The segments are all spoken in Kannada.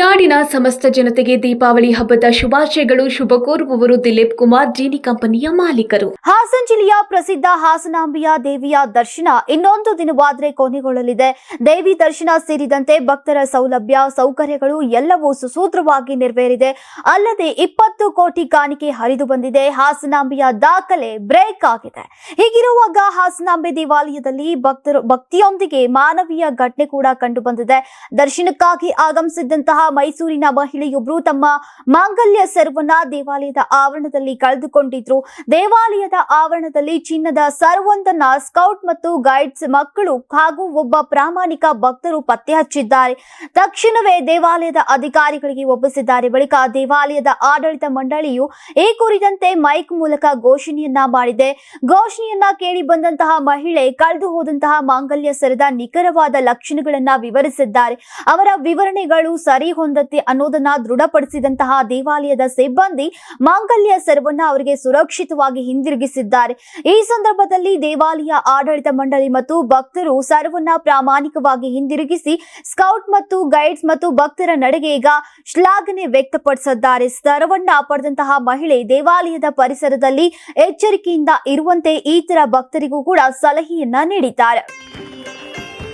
ನಾಡಿನ ಸಮಸ್ತ ಜನತೆಗೆ ದೀಪಾವಳಿ ಹಬ್ಬದ ಶುಭಾಶಯಗಳು ಶುಭ ಕೋರುವವರು ದಿಲೀಪ್ ಕುಮಾರ್, ಜೀನಿ ಕಂಪನಿಯ ಮಾಲೀಕರು. ಹಾಸನ ಜಿಲ್ಲೆಯ ಪ್ರಸಿದ್ಧ ಹಾಸನಾಂಬಿಯ ದೇವಿಯ ದರ್ಶನ ಇನ್ನೊಂದು ದಿನವಾದರೆ ಕೊನೆಗೊಳ್ಳಲಿದೆ. ದೇವಿ ದರ್ಶನ ಸೇರಿದಂತೆ ಭಕ್ತರ ಸೌಲಭ್ಯ, ಸೌಕರ್ಯಗಳು ಎಲ್ಲವೂ ಸುಸೂತ್ರವಾಗಿ ನೆರವೇರಿದೆ. ಅಲ್ಲದೆ ಇಪ್ಪತ್ತು ಕೋಟಿ ಕಾಣಿಕೆ ಹರಿದು ಬಂದಿದೆ. ಹಾಸನಾಂಬಿಯ ದಾಖಲೆ ಬ್ರೇಕ್ ಆಗಿದೆ. ಹೀಗಿರುವಾಗ ಹಾಸನಾಂಬೆ ದೇವಾಲಯದಲ್ಲಿ ಭಕ್ತರು, ಭಕ್ತಿಯೊಂದಿಗೆ ಮಾನವೀಯ ಘಟನೆ ಕೂಡ ಕಂಡು ಬಂದಿದೆ. ದರ್ಶನಕ್ಕಾಗಿ ಆಗಮಿಸಿದ್ದಂತಹ ಮೈಸೂರಿನ ಮಹಿಳೆಯೊಬ್ಬರು ತಮ್ಮ ಮಾಂಗಲ್ಯ ಸರ್ವನ್ನ ದೇವಾಲಯದ ಆವರಣದಲ್ಲಿ ಕಳೆದುಕೊಂಡಿದ್ರು. ದೇವಾಲಯದ ಆವರಣದಲ್ಲಿ ಚಿನ್ನದ ಸರ್ವೊಂದನ್ನ ಸ್ಕೌಟ್ ಮತ್ತು ಗೈಡ್ಸ್ ಮಕ್ಕಳು ಹಾಗೂ ಒಬ್ಬ ಪ್ರಾಮಾಣಿಕ ಭಕ್ತರು ಪತ್ತೆ ಹಚ್ಚಿದ್ದಾರೆ. ತಕ್ಷಣವೇ ದೇವಾಲಯದ ಅಧಿಕಾರಿಗಳಿಗೆ ಒಪ್ಪಿಸಿದ್ದಾರೆ. ಬಳಿಕ ದೇವಾಲಯದ ಆಡಳಿತ ಮಂಡಳಿಯು ಈ ಕುರಿತಂತೆ ಮೈಕ್ ಮೂಲಕ ಘೋಷಣೆಯನ್ನ ಮಾಡಿದೆ. ಘೋಷಣೆಯನ್ನ ಕೇಳಿ ಬಂದಂತಹ ಮಹಿಳೆ ಕಳೆದು ಹೋದಂತಹ ಮಾಂಗಲ್ಯ ಸರದ ನಿಖರವಾದ ಲಕ್ಷಣಗಳನ್ನ ವಿವರಿಸಿದ್ದಾರೆ. ಅವರ ವಿವರಣೆಗಳು ಸರಿ ಹೊಂದತ್ತೆ ಅನ್ನೋದನ್ನ ದೃಢಪಡಿಸಿದಂತಹ ದೇವಾಲಯದ ಸಿಬ್ಬಂದಿ ಮಾಂಗಲ್ಯ ಸರ್ವನ್ನ ಅವರಿಗೆ ಸುರಕ್ಷಿತವಾಗಿ ಹಿಂದಿರುಗಿಸಿದ್ದಾರೆ. ಈ ಸಂದರ್ಭದಲ್ಲಿ ದೇವಾಲಯ ಆಡಳಿತ ಮಂಡಳಿ ಮತ್ತು ಭಕ್ತರು ಸರ್ವನ್ನ ಪ್ರಾಮಾಣಿಕವಾಗಿ ಹಿಂದಿರುಗಿಸಿ ಸ್ಕೌಟ್ ಮತ್ತು ಗೈಡ್ಸ್ ಮತ್ತು ಭಕ್ತರ ನಡೆಗೆ ಈಗ ಶ್ಲಾಘನೆ ವ್ಯಕ್ತಪಡಿಸಿದ್ದಾರೆ. ಸರ್ವನ್ನ ಪಡೆದಂತಹ ಮಹಿಳೆ ದೇವಾಲಯದ ಪರಿಸರದಲ್ಲಿ ಎಚ್ಚರಿಕೆಯಿಂದ ಇರುವಂತೆ ಇತರ ಭಕ್ತರಿಗೂ ಕೂಡ ಸಲಹೆಯನ್ನ ನೀಡಿದ್ದಾರೆ.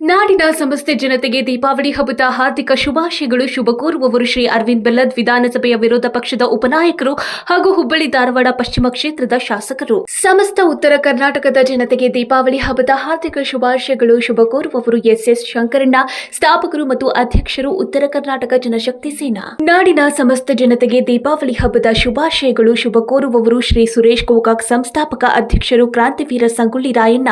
ನಾಡಿನ ಸಮಸ್ತ ಜನತೆಗೆ ದೀಪಾವಳಿ ಹಬ್ಬದ ಹಾರ್ದಿಕ ಶುಭಾಶಯಗಳು. ಶುಭ ಕೋರುವವರು ಶ್ರೀ ಅರವಿಂದ್ ಬೆಲ್ಲದ್. ವಿಧಾನಸಭೆಯ ವಿರೋಧ ಪಕ್ಷದ ಉಪನಾಯಕರು ಹಾಗೂ ಹುಬ್ಬಳ್ಳಿ ಧಾರವಾಡ ಪಶ್ಚಿಮ ಕ್ಷೇತ್ರದ ಶಾಸಕರು. ಸಮಸ್ತ ಉತ್ತರ ಕರ್ನಾಟಕದ ಜನತೆಗೆ ದೀಪಾವಳಿ ಹಬ್ಬದ ಹಾರ್ದಿಕ ಶುಭಾಶಯಗಳು. ಶುಭ ಕೋರುವವರು ಎಸ್ ಎಸ್ ಶಂಕರಣ್ಣ. ಸ್ಥಾಪಕರು ಮತ್ತು ಅಧ್ಯಕ್ಷರು ಉತ್ತರ ಕರ್ನಾಟಕ ಜನಶಕ್ತಿ ಸೇನಾ. ನಾಡಿನ ಸಮಸ್ತ ಜನತೆಗೆ ದೀಪಾವಳಿ ಹಬ್ಬದ ಶುಭಾಶಯಗಳು. ಶುಭ ಕೋರುವವರು ಶ್ರೀ ಸುರೇಶ್ ಗೋಕಾಕ್ ಸಂಸ್ಥಾಪಕ ಅಧ್ಯಕ್ಷರು ಕ್ರಾಂತಿವೀರ ಸಂಗೊಳ್ಳಿ ರಾಯಣ್ಣ.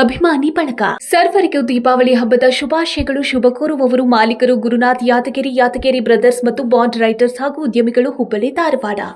ಅಭಿಮಾನಿ ಬಣಕ ಸರ್ವರಿಗೂ ದೀಪಾವಳಿ ಹಬ್ಬದ ಶುಭಾಶಯಗಳು, ಶುಭ ಕೋರುವವರು ಮಾಲೀಕರು ಗುರುನಾಥ್ ಯಾದಗಿರಿ ಯಾತಗಿರಿ ಬ್ರದರ್ಸ್ ಮತ್ತು ಬಾಂಡ್ ರೈಟರ್ಸ್ ಹಾಗೂ ಉದ್ಯಮಿಗಳು ಹುಬ್ಬಳ್ಳಿ ಧಾರವಾಡ.